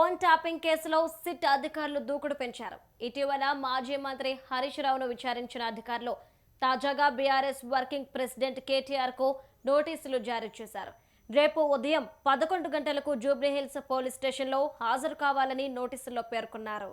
Phone tapping కేసులో SIT అధికారులు దూకుడు పెంచారు. ఇటీవల మాజీ మంత్రి హరీష్ రావును విచారించిన అధికారులు తాజాగా బీఆర్ఎస్ వర్కింగ్ ప్రెసిడెంట్ కేటీఆర్కు నోటీసులు జారీ చేశారు. రేపు ఉదయం పదకొండు గంటలకు జూబ్లీహిల్స్ పోలీస్ స్టేషన్లో హాజరు కావాలని నోటీసుల్లో పేర్కొన్నారు.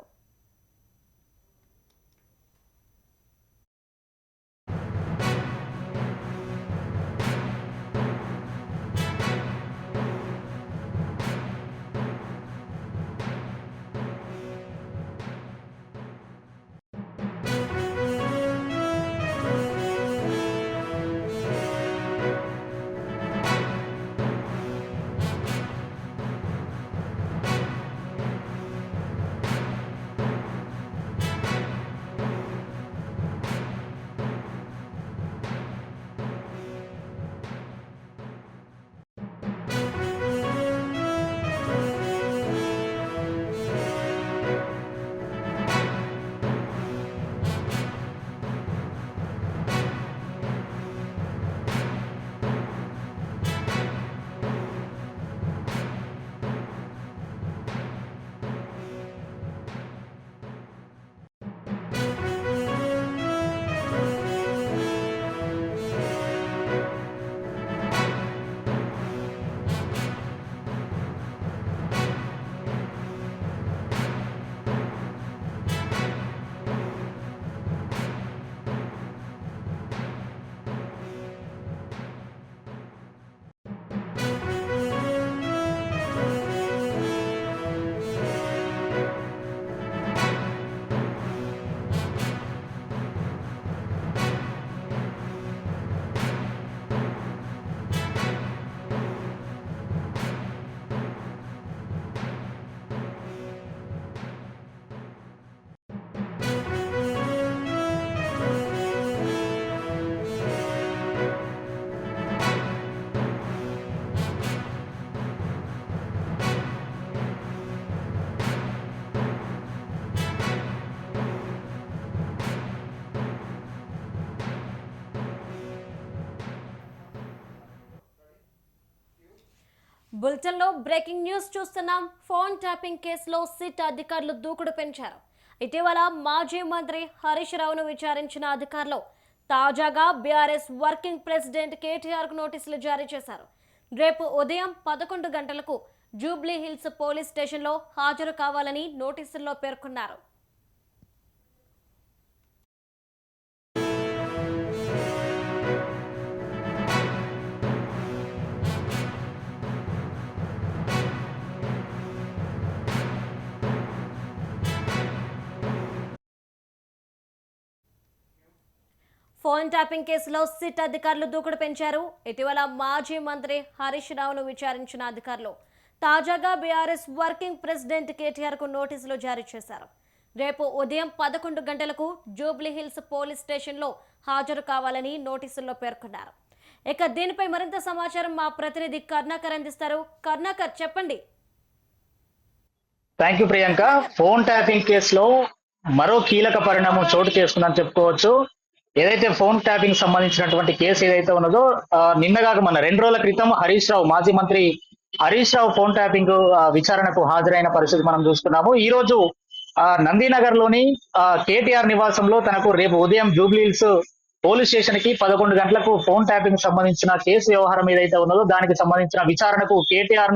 బులెటిన్లో బ్రేకింగ్ న్యూస్ చూస్తున్నాం. ఫోన్ ట్యాపింగ్ కేసులో సిట్ అధికారులు దూకుడు పెంచారు. ఇటీవల మాజీ మంత్రి హరీష్ రావును విచారించిన అధికారులు తాజాగా బీఆర్ఎస్ వర్కింగ్ ప్రెసిడెంట్ కేటీఆర్కు నోటీసులు జారీ చేశారు. రేపు ఉదయం పదకొండు గంటలకు జూబ్లీ హిల్స్ పోలీస్ స్టేషన్లో హాజరు కావాలని నోటీసుల్లో పేర్కొన్నారు. ఫోన్ ట్యాపింగ్ కేసులో సిట్ అధికారులు దూకుడు పెంచారు. ఇటీవల మాజీ మంత్రి హరీష్ రావును విచారించిన అధికారులు తాజాగా బీఆర్ఎస్ వర్కింగ్ ప్రెసిడెంట్ కేటీఆర్కు నోటీసులు జారీ చేశారు. రేపు ఉదయం పదకొండు గంటలకు జూబ్లీ హిల్స్ పోలీస్ స్టేషన్లో హాజరు కావాలని నోటీసుల్లో పేర్కొన్నారు. ఇక దీనిపై మరింత సమాచారం మా ప్రతినిధి కర్ణాకర్ అందిస్తారు. కర్ణాకర్ చెప్పండి. Thank you Priyanka. Phone tapping కేసులో మరో కీలక పరిణామం చోటు చేసుకుందని చెప్పుకోవచ్చు. ఏదైతే ఫోన్ ట్యాపింగ్ సంబంధించినటువంటి కేసు ఏదైతే ఉన్నదో ఆ, నిన్నగాక మన రెండు రోజుల క్రితం హరీష్ రావు మాజీ మంత్రి హరీష్ రావు ఫోన్ ట్యాపింగ్ విచారణకు హాజరైన పరిస్థితి మనం చూస్తున్నాము. ఈ రోజు ఆ, నందీనగర్లోని కేటీఆర్ నివాసంలో తనకు రేపు ఉదయం జూబ్లీహిల్స్ పోలీస్ స్టేషన్కి పదకొండు గంటలకు ఫోన్ ట్యాపింగ్ సంబంధించిన కేసు వ్యవహారం ఏదైతే ఉన్నదో దానికి సంబంధించిన విచారణకు కేటీఆర్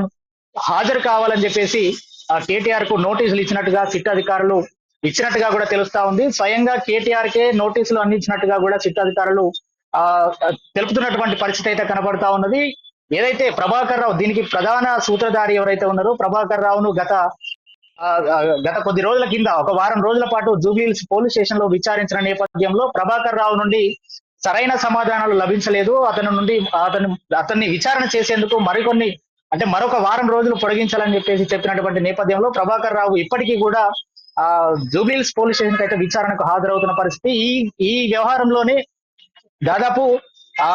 హాజరు కావాలని చెప్పేసి కేటీఆర్కు నోటీసులు ఇచ్చినట్టుగా సిట్ అధికారులు ఇచ్చినట్టుగా కూడా తెలుస్తా ఉంది. స్వయంగా కేటీఆర్ కే నోటీసులు అందించినట్టుగా కూడా సిట్ అధికారులు ఆ తెలుపుతున్నటువంటి పరిస్థితి అయితే కనబడతా ఉన్నది. ఏదైతే ప్రభాకర్ రావు దీనికి ప్రధాన సూత్రధారి ఎవరైతే ఉన్నారో ప్రభాకర్ రావును గత గత కొద్ది రోజుల కింద ఒక వారం రోజుల పాటు జూబ్లీహిల్స్ పోలీస్ స్టేషన్లో విచారించిన నేపథ్యంలో ప్రభాకర్ రావు నుండి సరైన సమాధానాలు లభించలేదు. అతని నుండి అతను అతన్ని విచారణ చేసేందుకు మరికొన్ని అంటే మరొక వారం రోజులు పొడిగించాలని చెప్పేసి చెప్పినటువంటి నేపథ్యంలో ప్రభాకర్ రావు ఇప్పటికీ కూడా ఆ జూబ్లీహిల్స్ పోలీస్ స్టేషన్ అయితే విచారణకు హాజరవుతున్న పరిస్థితి. ఈ ఈ వ్యవహారంలోనే దాదాపు ఆ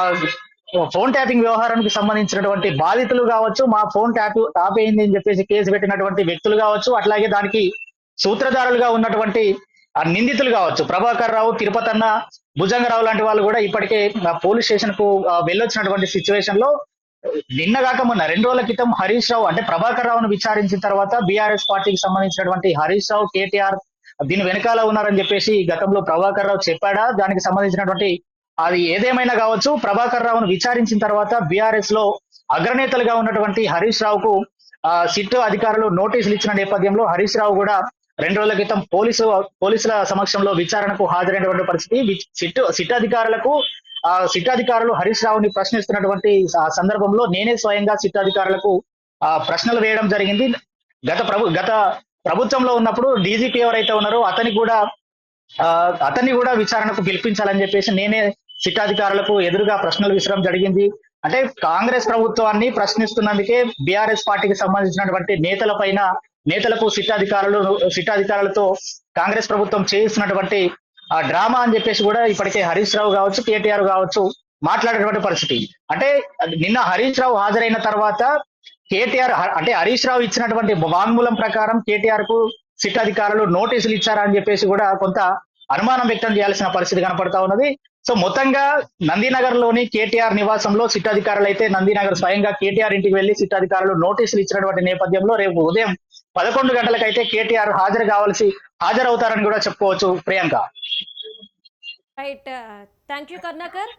ఫోన్ ట్యాపింగ్ వ్యవహారానికి సంబంధించినటువంటి బాధితులు కావచ్చు మా ఫోన్ ట్యాప్ ఆపేయింది అని చెప్పేసి కేసు పెట్టినటువంటి వ్యక్తులు కావచ్చు అట్లాగే దానికి సూత్రధారులుగా ఉన్నటువంటి ఆ నిందితులు కావచ్చు ప్రభాకర్ రావు తిరుపతన్న భుజంగరావు లాంటి వాళ్ళు కూడా ఇప్పటికే పోలీస్ స్టేషన్కు వెళ్ళొచ్చినటువంటి సిచ్యువేషన్లో నిన్నగాక మొన్న రెండు రోజుల క్రితం హరీష్ రావు అంటే ప్రభాకర్ రావును విచారించిన తర్వాత బీఆర్ఎస్ పార్టీకి సంబంధించినటువంటి హరీష్ రావు కేటీఆర్ దీని వెనకాల ఉన్నారని చెప్పేసి గతంలో ప్రభాకర్ రావు చెప్పాడా? దానికి సంబంధించినటువంటి అది ఏదేమైనా కావచ్చు? ప్రభాకర్ రావును విచారించిన తర్వాత బీఆర్ఎస్లో అగ్రనేతలుగా ఉన్నటువంటి హరీష్ రావుకు ఆ, సిట్ అధికారులు నోటీసులు ఇచ్చిన నేపథ్యంలో హరీష్ రావు కూడా రెండు రోజుల క్రితం పోలీసు పోలీసుల సమక్షంలో విచారణకు హాజరైనటువంటి పరిస్థితి. సిట్టు సిట్ సిట్ అధికారులకు ఆ సిట్టాధికారులు హరీష్ రావుని ప్రశ్నిస్తున్నటువంటి ఆ సందర్భంలో నేనే స్వయంగా సిట్టాధికారులకు ఆ ప్రశ్నలు వేయడం జరిగింది. గత ప్రభు గత ప్రభుత్వంలో ఉన్నప్పుడు డీజీపీ ఎవరైతే ఉన్నారో అతని కూడా అతన్ని కూడా విచారణకు పిలిపించాలని చెప్పేసి నేనే సిట్టాధికారులకు ఎదురుగా ప్రశ్నలు విసరడం జరిగింది. అంటే కాంగ్రెస్ ప్రభుత్వాన్ని ప్రశ్నిస్తున్నందుకే బీఆర్ఎస్ పార్టీకి సంబంధించినటువంటి నేతల పైన నేతలకు సిట్టాధికారులు అధికారులు కాంగ్రెస్ ప్రభుత్వం చేయిస్తున్నటువంటి ఆ డ్రామా అని చెప్పేసి కూడా ఇప్పటికే హరీష్ రావు కావచ్చు కేటీఆర్ కావచ్చు మాట్లాడేటువంటి పరిస్థితి. అంటే నిన్న హరీష్ రావు హాజరైన తర్వాత కేటీఆర్ అంటే హరీష్ రావు ఇచ్చినటువంటి వాంగ్మూలం ప్రకారం కేటీఆర్కు సిట్ అధికారులు నోటీసులు ఇచ్చారని చెప్పేసి కూడా కొంత అనుమానం వ్యక్తం చేయాల్సిన పరిస్థితి కనపడతా ఉన్నది. సో మొత్తంగా నందీనగర్లోని కేటీఆర్ నివాసంలో సిట్ అధికారులు అయితే నందీనగర్ స్వయంగా కేటీఆర్ ఇంటికి వెళ్ళి సిట్ అధికారులు నోటీసులు ఇచ్చినటువంటి నేపథ్యంలో రేపు ఉదయం పదకొండు గంటలకైతే కేటీఆర్ హాజరు కావాల్సి హాజరవుతారని కూడా చెప్పుకోవచ్చు Priyanka. Right thank you Karnakar